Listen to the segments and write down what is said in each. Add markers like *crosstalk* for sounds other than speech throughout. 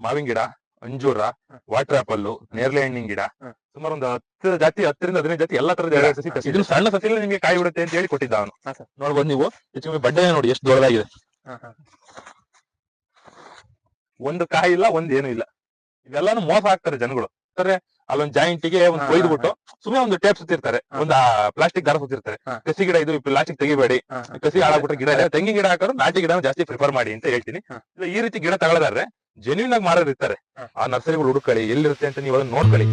ಮಾವಿನ ಗಿಡ ಅಂಜೂರ ವಾಟರ್ ಆಪಲ್ ನೇರಳೆ ಹಣ್ಣಿನ ಗಿಡ. ಸುಮಾರು ಒಂದು ಹತ್ತು ಜಾತಿ ಹತ್ತರಿಂದ ಹದಿನೈದು ಜಾತಿ ಎಲ್ಲಾ ತರದ ಸಸಿ ಇದು. ಸಣ್ಣ ಸಸಿ ನಿಮ್ಗೆ ಕಾಯಿ ಬಿಡುತ್ತೆ ಅಂತ ಹೇಳಿ ಕೊಟ್ಟಿದ್ದ ಅವನು. ನೋಡ್ಬೋದು ನೀವು. ಹೆಚ್ಚು ಬಡ್ಡೆ ನೋಡಿ ಎಷ್ಟು ದೊಡ್ಡದಾಗಿದೆ. ಒಂದು ಕಾಯಿ ಇಲ್ಲ ಒಂದ್ ಏನು ಇಲ್ಲ. ಇದೆಲ್ಲಾನು ಮೋಸ ಆಗ್ತಾರೆ ಜನಗಳು. ಅಂದ್ರೆ ಅಲ್ಲೊಂದ್ ಜಾಯಿಂಟಿಗೆ ಒಂದ್ ಕೊಯ್ದು ಬಿಟ್ಟು ಸುಮ್ಮನೆ ಒಂದು ಟೇಪ್ ಸುತ್ತಿರ್ತಾರೆ. ಒಂದು ಪ್ಲಾಸ್ಟಿಕ್ ದಾರ ಸುತ್ತಿರ್ತಾರೆ. ಕಸಿ ಗಿಡ ಇದು ಪ್ಲಾಸ್ಟಿಕ್ ತೆಗಿಬೇಡಿ. ಕಸಿ ಹಾಳಾಗ್ಬಿಟ್ರೆ ಗಿಡ ತೆಂಗಿನ ಗಿಡ ಹಾಕೋರು ನಾಟಿ ಗಿಡ ಜಾಸ್ತಿ ಪ್ರಿಫರ್ ಮಾಡಿ ಅಂತ ಹೇಳ್ತೀನಿ. ಇಲ್ಲ ಈ ರೀತಿ ಗಿಡ ತಗೊಳ್ಳೋದಾದ್ರೆ ಜೆನ್ಯೂನ್ ಆಗಿ ಮಾರೋರು ಇರ್ತಾರೆ. ಆ ನರ್ಸರಿಗಳು ಹುಡುಕಳಿ ಎಲ್ಲಿರುತ್ತೆ ಅಂತ ನೀವು ಅದನ್ನ ನೋಡ್ಕೊಳ್ಳಿ.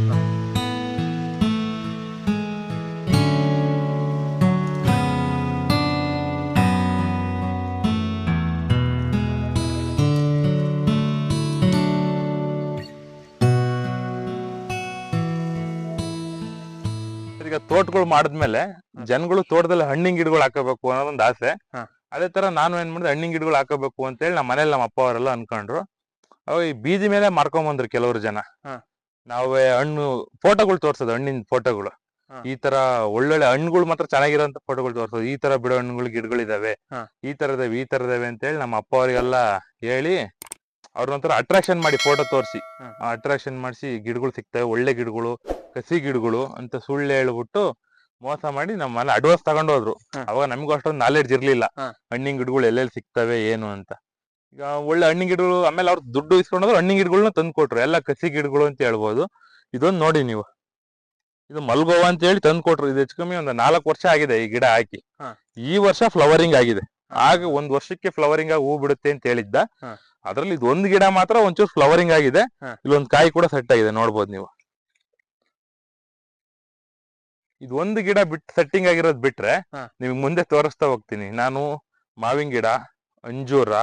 ಈಗ ತೋಟಗಳು ಮಾಡಿದ್ಮೇಲೆ ಜನಗಳು ತೋಟದಲ್ಲಿ ಹಣ್ಣಿನ ಗಿಡಗಳು ಹಾಕಬೇಕು ಅನ್ನೋದೊಂದು ಆಸೆ. ಅದೇ ತರ ನಾನು ಏನ್ ಮಾಡಿದೆ ಹಣ್ಣಿನ ಗಿಡಗಳು ಹಾಕಬೇಕು ಅಂತ ಹೇಳಿ ನಮ್ಮ ಮನೇಲಿ ನಮ್ಮ ಅಪ್ಪ ಅವರೆಲ್ಲ ಅನ್ಕೊಂಡ್ರು. ಅವಾಗ ಈ ಬೀದಿ ಮೇಲೆ ಮಾರ್ಕೊಂಬಂದ್ರು ಕೆಲವರು ಜನ ಹಾ. ನಾವೇ ಹಣ್ಣು ಫೋಟೋಗಳು ತೋರ್ಸೋದು ಹಣ್ಣಿನ ಫೋಟೋಗಳು ಹಾ. ಈ ತರ ಒಳ್ಳೊಳ್ಳೆ ಹಣ್ಣುಗಳು ಮಾತ್ರ ಚೆನ್ನಾಗಿರೋಂತ ಫೋಟೋಗಳು ತೋರ್ಸೋದು ಈ ತರ ಬಿಡೋ ಹಣ್ಣುಗಳು ಗಿಡಗಳಿದಾವೆ ಇದಾವೆ ಈ ತರದವೆ ಈ ತರದವೆ ಅಂತ ಹೇಳಿ ನಮ್ಮ ಅಪ್ಪ ಅವರಿಗೆಲ್ಲ ಹೇಳಿ ಅವ್ರನ್ನೊಂಥರ ಅಟ್ರಾಕ್ಷನ್ ಮಾಡಿ ಫೋಟೋ ತೋರಿಸಿ ಹಾ. ಅಟ್ರಾಕ್ಷನ್ ಮಾಡಿಸಿ ಗಿಡಗಳು ಸಿಗ್ತವೆ ಒಳ್ಳೆ ಗಿಡಗಳು ಕಸಿ ಗಿಡಗಳು ಅಂತ ಸುಳ್ಳು ಹೇಳ್ಬಿಟ್ಟು ಮೋಸ ಮಾಡಿ ನಮ್ಮ ಮನೆ ಅಡ್ವಾನ್ಸ್ ತಗೊಂಡೋದ್ರು ಹಾ. ಅವಾಗ ನಮಗೂ ಅಷ್ಟೊಂದು ನಾಲೆಡ್ಜ್ ಇರ್ಲಿಲ್ಲ ಹಾ. ಹಣ್ಣಿನ ಗಿಡಗಳು ಎಲ್ಲೆಲ್ಲಿ ಸಿಗ್ತವೆ ಏನು ಅಂತ ಈಗ ಒಳ್ಳೆ ಹಣ್ಣಿನ ಗಿಡಗಳು ಆಮೇಲೆ ಅವ್ರು ದುಡ್ಡು ಇಸ್ಕೊಂಡ್ರು ಹಣ್ಣಿನ ಗಿಡಗಳನ್ನ ತಂದು ಕೊಟ್ರು. ಎಲ್ಲ ಕಸಿ ಗಿಡಗಳು ಅಂತ ಹೇಳ್ಬೋದು. ಇದೊಂದು ನೋಡಿ ನೀವು. ಇದು ಮಲ್ಗೋವ ಅಂತ ಹೇಳಿ ತಂದು ಕೊಟ್ರು. ಇದು ಹೆಚ್ಚು ಕಮ್ಮಿ ಒಂದು ನಾಲ್ಕು ವರ್ಷ ಆಗಿದೆ ಈ ಗಿಡ ಹಾಕಿ. ಈ ವರ್ಷ ಫ್ಲವರಿಂಗ್ ಆಗಿದೆ. ಆಗ ಒಂದ್ ವರ್ಷಕ್ಕೆ ಫ್ಲವರಿಂಗ್ ಆಗಿ ಹೂ ಬಿಡುತ್ತೆ ಅಂತ ಹೇಳಿದ್ದ. ಅದ್ರಲ್ಲಿ ಇದು ಒಂದ್ ಗಿಡ ಮಾತ್ರ ಒಂಚೂರು ಫ್ಲವರಿಂಗ್ ಆಗಿದೆ. ಇಲ್ಲೊಂದು ಕಾಯಿ ಕೂಡ ಸೆಟ್ ಆಗಿದೆ. ನೋಡ್ಬೋದು ನೀವು. ಇದು ಒಂದು ಗಿಡ ಬಿಟ್ ಸೆಟ್ಟಿಂಗ್ ಆಗಿರೋದ್ ಬಿಟ್ರೆ. ನಿಮ್ಗೆ ಮುಂದೆ ತೋರಿಸ್ತಾ ಹೋಗ್ತೀನಿ. ನಾನು ಮಾವಿನ ಗಿಡ ಅಂಜೂರ.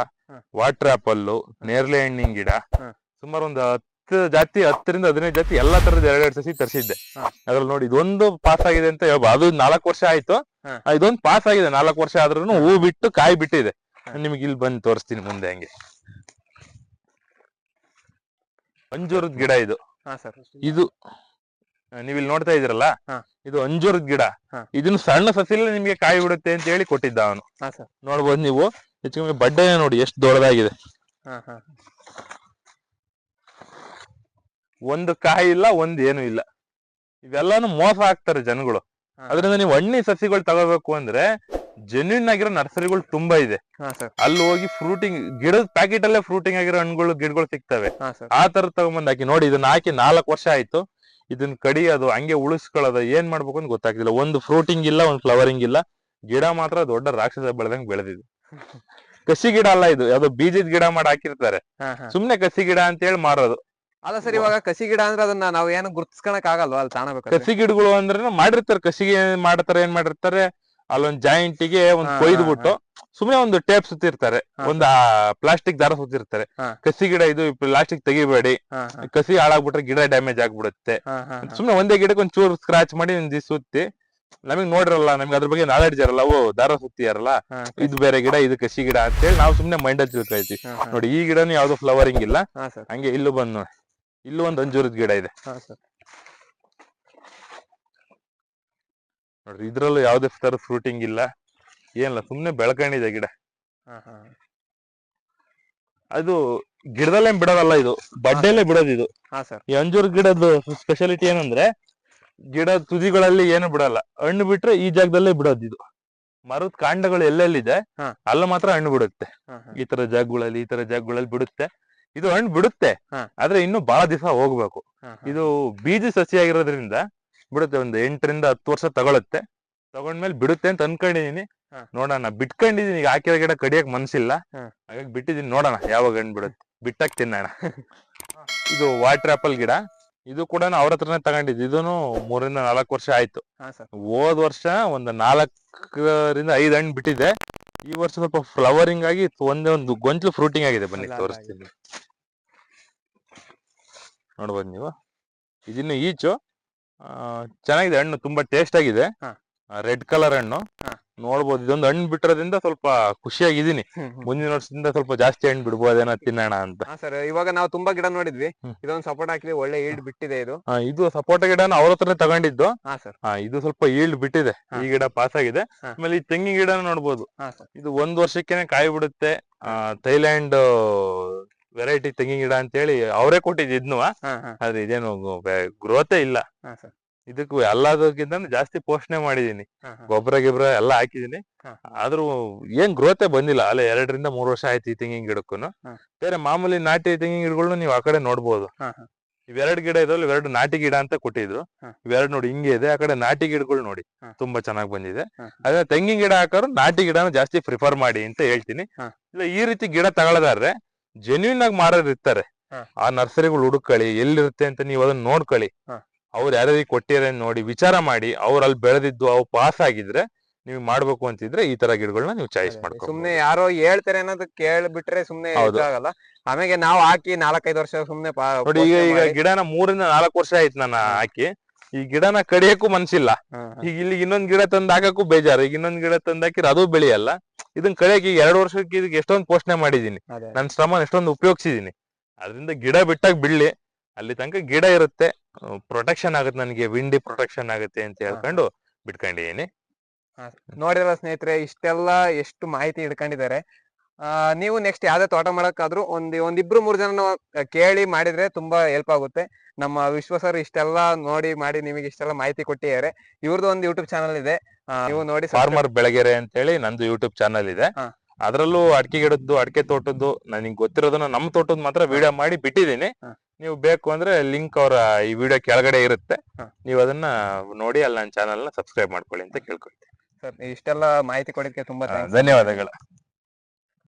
ವಾಟರ್ ಆಪಲ್ ನೇರಳೆ ಹಣ್ಣಿನ ಗಿಡ. ಸುಮಾರು ಒಂದು ಹತ್ತು ಜಾತಿ ಹತ್ತರಿಂದ ಹದಿನೈದು ಜಾತಿ ಎಲ್ಲಾ ತರದ ಎರಡೆರಡು ಸಸಿ ತರಿಸಿದ್ದೆ. ಅದ್ರಲ್ಲಿ ನೋಡಿ ಇದೊಂದು ಪಾಸ್ ಆಗಿದೆ ಅಂತ ಹೇಳ್ಬೋದು ಅದು ನಾಲ್ಕು ವರ್ಷ ಆಯ್ತು. ಇದೊಂದು ಪಾಸ್ ಆಗಿದೆ ನಾಲ್ಕು ವರ್ಷ ಆದ್ರೂ ಹೂ ಬಿಟ್ಟು ಕಾಯಿ ಬಿಟ್ಟಿದೆ. ನಿಮ್ಗೆ ಇಲ್ಲಿ ಬಂದು ತೋರಿಸ್ತೀನಿ ಮುಂದೆ ಹಂಗೆ. ಅಂಜೂರದ ಗಿಡ ಇದು. ಇದು ನೀವ್ ಇಲ್ಲಿ ನೋಡ್ತಾ ಇದ್ರಲ್ಲ ಇದು ಅಂಜೂರದ ಗಿಡ. ಇದನ್ನು ಸಣ್ಣ ಸಸಿಲೇ ನಿಮ್ಗೆ ಕಾಯಿ ಬಿಡುತ್ತೆ ಅಂತ ಹೇಳಿ ಕೊಟ್ಟಿದ್ದ ಅವನು. ನೋಡ್ಬೋದು ನೀವು. ಹೆಚ್ಚು ಕಮ್ಮಿ ಬಡ್ಡೆ ನೋಡಿ ಎಷ್ಟು ದೊಡ್ಡದಾಗಿದೆ. ಒಂದು ಕಾಯಿ ಇಲ್ಲ ಒಂದ್ ಏನು ಇಲ್ಲ. ಇವೆಲ್ಲಾನು ಮೋಸ ಆಗ್ತಾರೆ ಜನಗಳು. ಅದರಿಂದ ನೀವು ಹಣ್ಣಿ ಸಸಿಗಳು ತಗೋಬೇಕು ಅಂದ್ರೆ ಜೆನ್ಯೂನ್ ಆಗಿರೋ ನರ್ಸರಿಗಳು ತುಂಬಾ ಇದೆ. ಅಲ್ಲಿ ಹೋಗಿ ಫ್ರೂಟಿಂಗ್ ಗಿಡದ ಪ್ಯಾಕೆಟ್ ಅಲ್ಲೇ ಫ್ರೂಟಿಂಗ್ ಆಗಿರೋ ಹಣ್ಣುಗಳು ಗಿಡಗಳು ಸಿಗ್ತವೆ. ಆ ತರ ತಗೊಂಬಂದ್ ಹಾಕಿ. ನೋಡಿ ಇದನ್ನ ಹಾಕಿ ನಾಲ್ಕು ವರ್ಷ ಆಯ್ತು. ಇದನ್ನ ಕಡಿಯೋದು ಹಂಗೆ ಉಳಿಸ್ಕೊಳ್ಳೋದು ಏನ್ ಮಾಡ್ಬೇಕು ಅಂತ ಗೊತ್ತಾಗ್ತಿಲ್ಲ. ಒಂದು ಫ್ರೂಟಿಂಗ್ ಇಲ್ಲ ಒಂದು ಫ್ಲವರಿಂಗ್ ಇಲ್ಲ. ಗಿಡ ಮಾತ್ರ ದೊಡ್ಡ ರಾಕ್ಷಸ ಬೆಳೆದಂಗೆ ಬೆಳೆದಿದೆ. ಕಸಿ ಗಿಡ ಅಲ್ಲ ಇದು ಯಾವ್ದೋ ಬೀಜದ ಗಿಡ ಮಾಡಿ ಹಾಕಿರ್ತಾರೆ. ಸುಮ್ನೆ ಕಸಿ ಗಿಡ ಅಂತ ಹೇಳಿ ಮಾರೋದು. ಅಲ್ಲ ಸರ್ ಇವಾಗ ಕಸಿ ಗಿಡ ಅಂದ್ರೆ ಅದನ್ನ ನಾವು ಏನು ಗುರ್ತಿಸ್ಕೊಳಕ್ ಆಗಲ್ವಾ? ಅಲ್ಲಿ ತಾಣಬೇಕು ಕಸಿ ಗಿಡಗಳು ಅಂದ್ರೆ ಮಾಡಿರ್ತಾರೆ ಕಸಿ ಮಾಡ್ತಾರೆ ಏನ್ ಮಾಡಿರ್ತಾರೆ ಅಲ್ಲೊಂದ್ ಜಾಯಿಂಟಿಗೆ ಒಂದ್ ಕೊಯ್ದ್ಬಿಟ್ಟು ಸುಮ್ನೆ ಒಂದು ಟೇಪ್ ಸುತ್ತಿರ್ತಾರೆ. ಒಂದ್ ಪ್ಲಾಸ್ಟಿಕ್ ದಾರ ಸುತ್ತಿರ್ತಾರೆ. ಕಸಿ ಗಿಡ ಇದು ಪ್ಲಾಸ್ಟಿಕ್ ತೆಗಿಬೇಡಿ. ಕಸಿ ಹಾಳಾಗ್ಬಿಟ್ರೆ ಗಿಡ ಡ್ಯಾಮೇಜ್ ಆಗ್ಬಿಡುತ್ತೆ. ಸುಮ್ನೆ ಒಂದೇ ಗಿಡಕ್ಕೆ ಒಂದ್ ಚೂರು ಸ್ಕ್ರಾಚ್ ಮಾಡಿ ಸುತ್ತಿ ನಮಗ್ ನೋಡಿರಲ್ಲ ನಮ್ಗೆ ಅದ್ರ ಬಗ್ಗೆ ನಾಲೆಡ್ಜ್ ಇರಲ್ಲ. ಓ ದಾರ ಸುತ್ತಿ ಇರಲ್ಲ ಇದು ಬೇರೆ ಗಿಡ ಇದು ಕಸಿ ಗಿಡ ಅಂತ ಹೇಳಿ ನಾವು ಸುಮ್ನೆ ಮೈಂಡ್ ಅಲ್ಲಿ ತಿಳ್ಕೊಳ್ತೀವಿ. ನೋಡಿ ಈ ಗಿಡನು ಯಾವ್ದು ಫ್ಲವರಿಂಗ್ ಇಲ್ಲ. ಹಂಗೆ ಇಲ್ಲೂ ಬಂದ್ ನೋಡಿ. ಇಲ್ಲೂ ಒಂದ್ ಅಂಜೂರದ ಗಿಡ ಇದೆ. ನೋಡ್ರಿ ಇದ್ರಲ್ಲೂ ಯಾವ್ದೇ ತರ ಫ್ರೂಟಿಂಗ್ ಇಲ್ಲ. ಏನಿಲ್ಲ ಸುಮ್ನೆ ಬೆಳ್ಕೊಂಡಿದೆ ಗಿಡ. ಅದು ಗಿಡದಲ್ಲೇ ಬಿಡೋದಲ್ಲ ಇದು? ಬಡ್ಡೆಲ್ಲೇ ಬಿಡೋದು ಇದು. ಈ ಅಂಜೂರ ಗಿಡದ ಸ್ಪೆಷಾಲಿಟಿ ಏನಂದ್ರೆ ಗಿಡ ತುದಿಗಳಲ್ಲಿ ಏನು ಬಿಡಲ್ಲ. ಹಣ್ಣು ಬಿಟ್ರೆ ಈ ಜಾಗದಲ್ಲೇ ಬಿಡೋದು ಇದು. ಮರದ ಕಾಂಡಗಳು ಎಲ್ಲೆಲ್ಲಿದೆ ಅಲ್ಲ ಅಲ್ಲಿ ಮಾತ್ರ ಹಣ್ಣು ಬಿಡುತ್ತೆ. ಈ ತರ ಜಾಗಗಳಲ್ಲಿ ಈ ತರ ಜಾಗಗಳಲ್ಲಿ ಬಿಡುತ್ತೆ. ಇದು ಹಣ್ಣು ಬಿಡುತ್ತೆ ಆದ್ರೆ ಇನ್ನು ಬಹಳ ದಿವಸ ಹೋಗ್ಬೇಕು. ಇದು ಬೀಜ ಸಸಿ ಆಗಿರೋದ್ರಿಂದ ಬಿಡುತ್ತೆ ಒಂದು ಎಂಟರಿಂದ ಹತ್ತು ವರ್ಷ ತಗೊಳುತ್ತೆ. ತಗೊಂಡ್ಮೇಲೆ ಬಿಡುತ್ತೆ ಅಂತ ಅನ್ಕೊಂಡಿದೀನಿ. ನೋಡೋಣ. ಬಿಟ್ಕೊಂಡಿದೀನಿ ಈಗ ಹಾಕಿರೋ ಗಿಡ ಕಡಿಯಕ್ ಮನ್ಸಿಲ್ಲ. ಹಾಗಾಗಿ ಬಿಟ್ಟಿದೀನಿ ನೋಡೋಣ ಯಾವಾಗ ಹಣ್ಣು ಬಿಡುತ್ತೆ. ಬಿಟ್ಟಾಕ್ ತಿನ್ನೋಣ. *laughs* ಇದು ವಾಟರ್ ಆಪಲ್ ಗಿಡ. ಇದು ಕೂಡ ಅವ್ರ ಹತ್ರನೇ ತಗೊಂಡಿದ್ದು. ಇದೂನು ಮೂರಿಂದ ನಾಲ್ಕು ವರ್ಷ ಆಯ್ತು. ಹಾ ಸರ್. ಹೋದ್ ವರ್ಷ ಒಂದು ನಾಲ್ಕರಿಂದ ಐದು ಹಣ್ಣು ಬಿಟ್ಟಿದೆ. ಈ ವರ್ಷ ಸ್ವಲ್ಪ ಫ್ಲವರಿಂಗ್ ಆಗಿ ಒಂದೇ ಒಂದು ಗೊಂಚಲು ಫ್ರೂಟಿಂಗ್ ಆಗಿದೆ ಬನ್ನಿ ತೋರಿಸ್ತೀನಿ. ನೋಡ್ಬೋದು ನೀವು. ಇದಿನ್ನು ಈಚು ಆ, ಚೆನ್ನಾಗಿದೆ ಹಣ್ಣು ತುಂಬಾ ಟೇಸ್ಟ್ ಆಗಿದೆ. ಹಾ. ರೆಡ್ ಕಲರ್ ಹಣ್ಣು. ಹಾ. ನೋಡ್ಬೋದು. ಇದೊಂದು ಹಣ್ಣು ಬಿಟ್ಟಿರೋದ್ರಿಂದ ಸ್ವಲ್ಪ ಖುಷಿಯಾಗಿದ್ದೀನಿ. ಮುಂದಿನ ವರ್ಷದಿಂದ ಸ್ವಲ್ಪ ಜಾಸ್ತಿ ಹಣ್ಣು ಬಿಡ್ಬೋದೇನೋ ತಿನ್ನೋಣ ಅಂತ. ಹಾ ಸರ್ ಇವಾಗ ನಾವು ತುಂಬಾ ಗಿಡ ನೋಡಿದ್ವಿ. ಹ್ಮ್. ಇದೊಂದು ಸಪೋರ್ಟ್ ಹಾಕಿದ್ವಿ ಒಳ್ಳೆ ಈಲ್ಡ್ ಬಿಟ್ಟಿದೆ ಇದು. ಆ, ಇದು ಸಪೋಟ ಗಿಡನ ಅವ್ರ ಹತ್ರನೇ ತಗೊಂಡಿದ್ದು. ಹಾ ಸರ್. ಆ, ಇದು ಸ್ವಲ್ಪ ಈಲ್ಡ್ ಬಿಟ್ಟಿದೆ. ಹಾ. ಈ ಗಿಡ ಪಾಸ್ ಆಗಿದೆ. ಹಾ. ಆಮೇಲೆ ಈ ತೆಂಗಿನ ಗಿಡನ ನೋಡ್ಬೋದು. ಹಾ ಸರ್. ಇದು ಒಂದ್ ವರ್ಷಕ್ಕೆನೆ ಕಾಯಿ ಬಿಡುತ್ತೆ. ಆ, ಥೈಲ್ಯಾಂಡ್ ವೆರೈಟಿ ತೆಂಗಿನ ಗಿಡ ಅಂತ ಹೇಳಿ ಅವರೇ ಕೊಟ್ಟಿದ್ದು ಇದ್ನು ಹಾ ಹಾ. ಆದ್ರೆ ಇದೇನು ಗ್ರೋತೆ ಇಲ್ಲ. ಹಾ ಸರ್. ಇದಕ್ಕೂ ಎಲ್ಲದಕ್ಕಿಂತ ಜಾಸ್ತಿ ಪೋಷಣೆ ಮಾಡಿದೀನಿ ಗೊಬ್ಬರ ಗಿಬ್ರ ಎಲ್ಲ ಹಾಕಿದೀನಿ. ಆದ್ರೂ ಏನ್ ಗ್ರೋತೆ ಬಂದಿಲ್ಲ. ಅಲ್ಲೇ ಎರಡರಿಂದ ಮೂರ್ ವರ್ಷ ಆಯ್ತು ಈ ತೆಂಗಿನ ಗಿಡಕ್ಕೂ ಬೇರೆ ಮಾಮೂಲಿ ನಾಟಿ ತೆಂಗಿನ ಗಿಡಗಳನ್ನ ನೀವು ಆ ಕಡೆ ನೋಡ್ಬೋದು. ಇವೆರಡು ಗಿಡ ಇದ್ರಲ್ಲಿ ಇವೆರಡು ನಾಟಿ ಗಿಡ ಅಂತ ಕೊಟ್ಟಿದ್ರು. ಇವೆರಡು ನೋಡಿ ಹಿಂಗೆ ಇದೆ. ಆ ಕಡೆ ನಾಟಿ ಗಿಡಗಳು ನೋಡಿ. ತುಂಬಾ ಚೆನ್ನಾಗಿ ಬಂದಿದೆ. ಅದೇ ತೆಂಗಿನ ಗಿಡ ಹಾಕೋರು ನಾಟಿ ಗಿಡನ ಜಾಸ್ತಿ ಪ್ರಿಫರ್ ಮಾಡಿ ಅಂತ ಹೇಳ್ತೀನಿ. ಇಲ್ಲ ಈ ರೀತಿ ಗಿಡ ತಗೊಳದಾದ್ರೆ ಜೆನ್ಯೂನ್ ಆಗಿ ಮಾರೋರು ಇರ್ತಾರೆ ಆ ನರ್ಸರಿಗಳು ಹುಡುಕಳಿ ಎಲ್ಲಿರುತ್ತೆ ಅಂತ ನೀವು ಅದನ್ನ ನೋಡ್ಕೊಳ್ಳಿ. ಅವ್ರು ಯಾರ್ಯಾರಿಗೆ ಕೊಟ್ಟಿದ್ದಾರೆ ನೋಡಿ ವಿಚಾರ ಮಾಡಿ ಅವ್ರು ಅಲ್ಲಿ ಬೆಳೆದಿದ್ದು ಅವು ಪಾಸ್ ಆಗಿದ್ರೆ ನೀವು ಮಾಡ್ಬೇಕು ಅಂತಿದ್ರೆ ಈ ತರ ಗಿಡಗಳನ್ನ ನೀವು ಚಾಯ್ಸ್ ಮಾಡ್ಕೊ ಸುಮ್ನೆ ಯಾರೋ ಹೇಳ್ತಾರೆ ಅನ್ನೋದು ಕೇಳ್ಬಿಟ್ರೆ ಸುಮ್ನೆ ಆಗಲ್ಲ ಆಮೇಲೆ ನಾವು ಹಾಕಿ ನಾಲ್ಕೈದು ವರ್ಷ ಸುಮ್ನೆ ನೋಡಿ ಈಗ ಈಗ ಗಿಡನ ಮೂರಿಂದ ನಾಲ್ಕು ವರ್ಷ ಆಯ್ತು ನಾನು ಹಾಕಿ. ಈ ಗಿಡನ ಕಡಿಯಕ್ಕೂ ಮನ್ಸಿಲ್ಲ. ಈಗ ಇಲ್ಲಿ ಇನ್ನೊಂದ್ ಗಿಡ ತಂದ್ ಹಾಕಕ್ಕೂ ಬೇಜಾರು. ಈಗ ಇನ್ನೊಂದ್ ಗಿಡ ತಂದ್ ಹಾಕಿದ್ರೆ ಅದು ಬೆಳೆಯಲ್ಲ. ಇದನ್ನ ಕಡಿಯಕ್ಕೆ ಈಗ ಎರಡು ವರ್ಷಕ್ಕೆ ಇದಕ್ಕೆ ಎಷ್ಟೊಂದು ಪೋಷಣೆ ಮಾಡಿದೀನಿ. ನನ್ನ ಶ್ರಮ ಎಷ್ಟೊಂದು ಉಪಯೋಗಿಸಿದೀನಿ. ಅದರಿಂದ ಗಿಡ ಬಿಟ್ಟಾಗ ಬಿಡ್ಲಿ. ಅಲ್ಲಿ ತನಕ ಗಿಡ ಇರುತ್ತೆ. ಪ್ರೊಟೆಕ್ಷನ್ ಆಗುತ್ತೆ ನನಗೆ ವಿಂಡಿ ಪ್ರೊಟೆಕ್ಷನ್ ಆಗುತ್ತೆ ಅಂತ ಹೇಳ್ಕೊಂಡು ಬಿಟ್ಕೊಂಡಿದ್ದೀನಿ. ನೋಡಿರಲ್ಲ ಸ್ನೇಹಿತರೆ ಇಷ್ಟೆಲ್ಲ ಎಷ್ಟು ಮಾಹಿತಿ ಹಿಡ್ಕೊಂಡಿದ್ದಾರೆ. ಆ, ನೀವು ನೆಕ್ಸ್ಟ್ ಯಾವ್ದೇ ತೋಟ ಮಾಡಕ್ಕಾದ್ರೂ ಒಂದ್ ಒಂದಿಬ್ರು ಮೂರ್ ಜನ ಕೇಳಿ ಮಾಡಿದ್ರೆ ತುಂಬಾ ಹೆಲ್ಪ್ ಆಗುತ್ತೆ. ನಮ್ಮ ವಿಶ್ವ ಸರ್ ಇಷ್ಟೆಲ್ಲ ನೋಡಿ ಮಾಡಿ ನಿಮಗೆ ಇಷ್ಟೆಲ್ಲ ಮಾಹಿತಿ ಕೊಟ್ಟಿದ್ದಾರೆ. ಇವ್ರದ್ದು ಒಂದು ಯೂಟ್ಯೂಬ್ ಚಾನಲ್ ಇದೆ. ನೀವು ನೋಡಿ ಫಾರ್ಮರ್ ಬೆಳಗೆರೆ ಅಂತ ಹೇಳಿ ನಂದು ಯೂಟ್ಯೂಬ್ ಚಾನಲ್ ಇದೆ. ಅದರಲ್ಲೂ ಅಡಿಕೆ ಗಿಡದ್ದು ಅಡಿಕೆ ತೋಟದ್ದು ನನಗೆ ಗೊತ್ತಿರೋದನ್ನ ನಮ್ಮ ತೋಟದ ಮಾತ್ರ ವಿಡಿಯೋ ಮಾಡಿ ಬಿಟ್ಟಿದ್ದೀನಿ. ನೀವು ಬೇಕು ಅಂದ್ರೆ ಲಿಂಕ್ ಅವರ ಈ ವಿಡಿಯೋ ಕೆಳಗಡೆ ಇರುತ್ತೆ. ನೀವು ಅದನ್ನ ನೋಡಿ ಅಲ್ಲಿ ನನ್ನ ಚಾನಲ್ನ ಸಬ್ಸ್ಕ್ರೈಬ್ ಮಾಡ್ಕೊಳ್ಳಿ ಅಂತ ಕೇಳ್ಕೊಳ್ತೀನಿ. ಸರ್ ಇಷ್ಟೆಲ್ಲ ಮಾಹಿತಿ ಕೊಡೋದಕ್ಕೆ ತುಂಬಾ ಧನ್ಯವಾದಗಳು.